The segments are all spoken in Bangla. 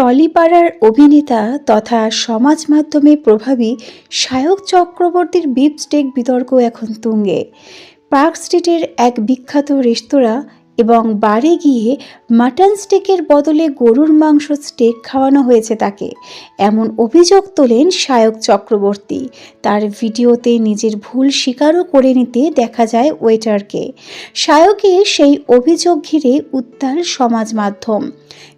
টলিপাড়ার অভিনেতা তথা সমাজ মাধ্যমে প্রভাবী সায়ক চক্রবর্তীর বিপস্টেক বিতর্ক এখন তুঙ্গে। পার্ক স্ট্রিটের এক বিখ্যাত রেস্তোরাঁ এবং বারে গিয়ে মাটন স্টেকের বদলে গরুর মাংস স্টেক খাওয়ানো হয়েছে তাকে। এমন অভিযোগ তোলেন সায়ক চক্রবর্তী। তার ভিডিওতে নিজের ভুল স্বীকারও করে নিতে দেখা যায় ওয়েটারকে। সায়কের সেই অভিযোগ ঘিরে উত্তাল সমাজ মাধ্যম।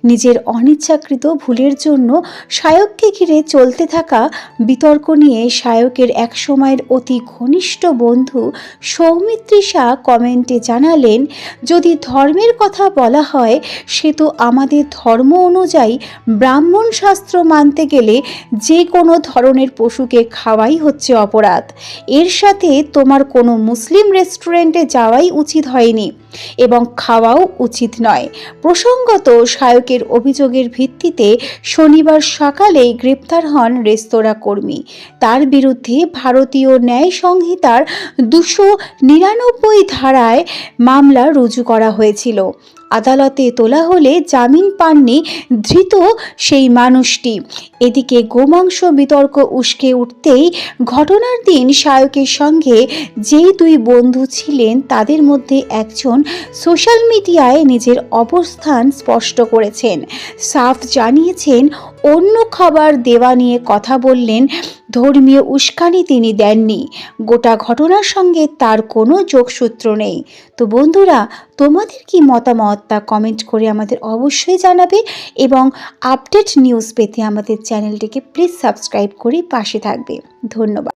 নিজের অনিচ্ছাকৃত ভুলের জন্য সায়ককে ঘিরে চলতে থাকা বিতর্ক নিয়ে সায়কের একসময়ের অতি ঘনিষ্ঠ বন্ধু সৌমিত্রী শাহ কমেন্টে জানালেন, যদি ধর্মের কথা বলা হয় সে তো আমাদের ধর্ম অনুযায়ী ব্রাহ্মণ শাস্ত্র মানতে গেলে যে কোনো ধরনের পশুকে খাওয়াই হচ্ছে অপরাধ। এর সাথে তোমার কোনো মুসলিম রেস্টুরেন্টে যাওয়াই উচিত হয়নি। এবং খাওয়াও উচিত নয়। প্রসঙ্গত সায়কের অভিযোগের ভিত্তিতে শনিবার সকালেই গ্রেপ্তার হন রেস্তোরাঁ কর্মী। তার বিরুদ্ধে ভারতীয় ন্যায় সংহিতার দুশো নিরানব্বই ধারায় মামলা রুজু করা হয়েছিল। আদালতে তোলা হলে জামিন পাননি ধৃত সেই মানুষটি। এদিকে গোমাংস বিতর্ক উস্কে উঠতেই ঘটনার দিন শায়কের সঙ্গে যেই দুই বন্ধু ছিলেন তাদের মধ্যে একজন সোশ্যাল মিডিয়ায় নিজের অবস্থান স্পষ্ট করেছেন। সাফ জানিয়েছেন, অন্য খাবার দেওয়া নিয়ে কথা বললেন, ধর্মীয় উস্কানি তিনি দেননি। গোটা ঘটনার সঙ্গে তার কোনো যোগসূত্র নেই। তো বন্ধুরা, তোমাদের কি মতামত তা কমেন্ট করে আমাদের অবশ্যই জানাবে এবং আপডেট নিউজ পেতে আমাদের চ্যানেলটিকে প্লিজ সাবস্ক্রাইব করে পাশে থাকবে। ধন্যবাদ।